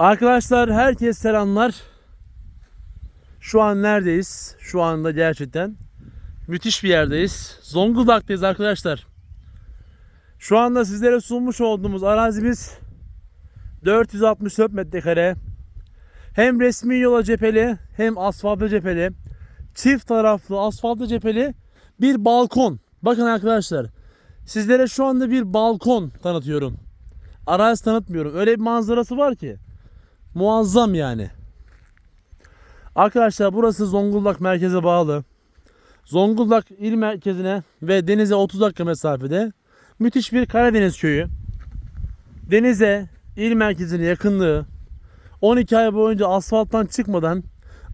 Arkadaşlar herkes selamlar. Şu an neredeyiz? Şu anda gerçekten müthiş bir yerdeyiz. Zonguldak'tayız arkadaşlar. Şu anda sizlere sunmuş olduğumuz arazimiz 464 metrekare. Hem resmi yola cepheli hem asfalta cepheli. Çift taraflı asfalta cepheli bir balkon. Bakın arkadaşlar. Sizlere şu anda bir balkon tanıtıyorum. Arazi tanıtmıyorum. Öyle bir manzarası var ki. Muazzam yani. Arkadaşlar burası Zonguldak merkeze bağlı. Zonguldak il merkezine ve denize 30 dakika mesafede müthiş bir Karadeniz köyü. Denize, il merkezine yakınlığı, 12 ay boyunca asfalttan çıkmadan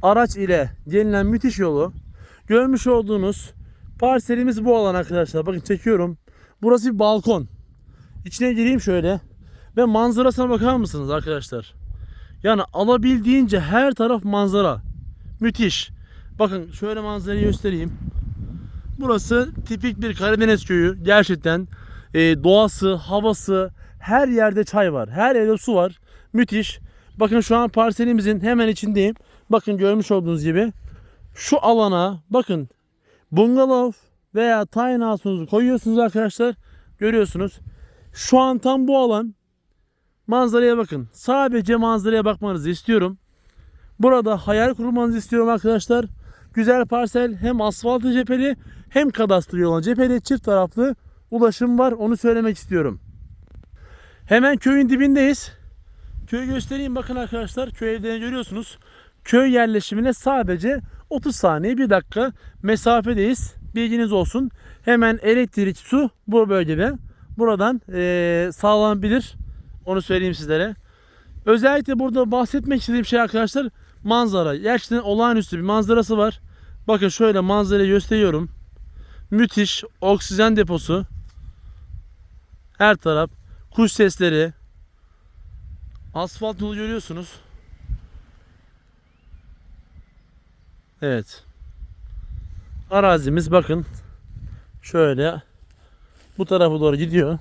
araç ile gelinen müthiş yolu görmüş olduğunuz parselimiz bu alan arkadaşlar. Bakın çekiyorum. Burası bir balkon. İçine gireyim şöyle ve manzarasına bakar mısınız arkadaşlar? Yani alabildiğince her taraf manzara. Müthiş. Bakın şöyle manzarayı göstereyim. Burası tipik bir Karadeniz köyü. Gerçekten e, doğası, havası, her yerde çay var. Her yerde su var. Müthiş. Bakın şu an parselimizin hemen içindeyim. Bakın görmüş olduğunuz gibi. Şu alana bakın bungalov veya tiny house'unuzu koyuyorsunuz arkadaşlar. Görüyorsunuz. Şu an tam bu alan manzaraya bakın. Sadece manzaraya bakmanızı istiyorum. Burada hayal kurmanızı istiyorum arkadaşlar. Güzel parsel hem asfaltı cepheli hem kadastro yoluna cepheli çift taraflı ulaşım var. Onu söylemek istiyorum. Hemen köyün dibindeyiz. Köyü göstereyim bakın arkadaşlar. Köy evlerini görüyorsunuz. Köy yerleşimine sadece 30 saniye 1 dakika mesafedeyiz. Bilginiz olsun. Hemen elektrik, su bu bölgede. Buradan eee sağlanabilir. Onu söyleyeyim sizlere. Özellikle burada bahsetmek istediğim şey arkadaşlar manzara. Gerçekten olağanüstü bir manzarası var. Bakın şöyle manzarayı gösteriyorum. Müthiş oksijen deposu. Her taraf kuş sesleri. Asfalt yolu görüyorsunuz. Evet. Arazimiz bakın. Şöyle bu tarafa doğru gidiyor.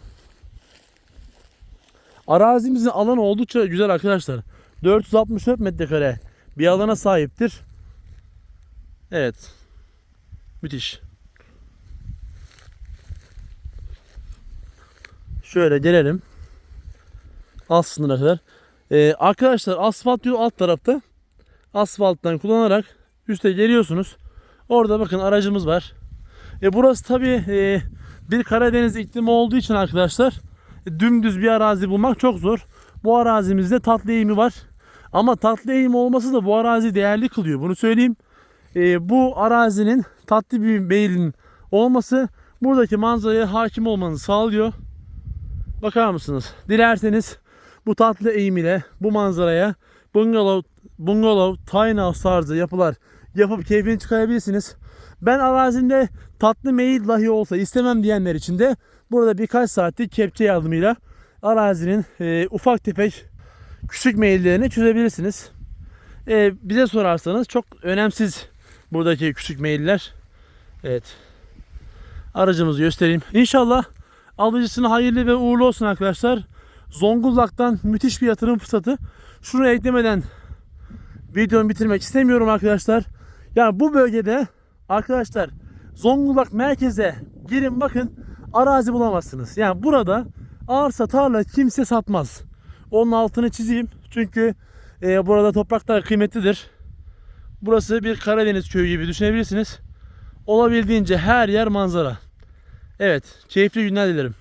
Arazimizin alanı oldukça güzel arkadaşlar. 464 metrekare bir alana sahiptir. Evet. Müthiş. Şöyle gelelim. Alt sınıra kadar. Ee, arkadaşlar asfalt yol alt tarafta. Asfalttan kullanarak üste geliyorsunuz. Orada bakın aracımız var. E, burası tabi bir Karadeniz iklimi olduğu için arkadaşlar dümdüz bir arazi bulmak çok zor. Bu arazimizde tatlı eğimi var. Ama tatlı eğim olması da bu arazi değerli kılıyor. Bunu söyleyeyim. Ee, bu arazinin tatlı bir meyilin olması buradaki manzaraya hakim olmanızı sağlıyor. Bakar mısınız? Dilerseniz bu tatlı eğim ile bu manzaraya bungalov, bungalov, tiny house tarzı yapılar yapıp keyfini çıkarabilirsiniz. Ben arazimde tatlı meyil dahi olsa istemem diyenler için de burada birkaç saatlik kepçe yardımıyla arazinin e, ufak tefek küçük meyillerini çözebilirsiniz. E, bize sorarsanız çok önemsiz buradaki küçük meyiller. Evet. Aracımızı göstereyim. İnşallah alıcısına hayırlı ve uğurlu olsun arkadaşlar. Zonguldak'tan müthiş bir yatırım fırsatı. Şunu eklemeden videomu bitirmek istemiyorum arkadaşlar. Yani bu bölgede arkadaşlar Zonguldak merkeze girin bakın arazi bulamazsınız. Yani burada arsa tarla kimse satmaz. Onun altını çizeyim. Çünkü e, burada topraklar kıymetlidir. Burası bir Karadeniz köyü gibi düşünebilirsiniz. Olabildiğince her yer manzara. Evet, keyifli günler dilerim.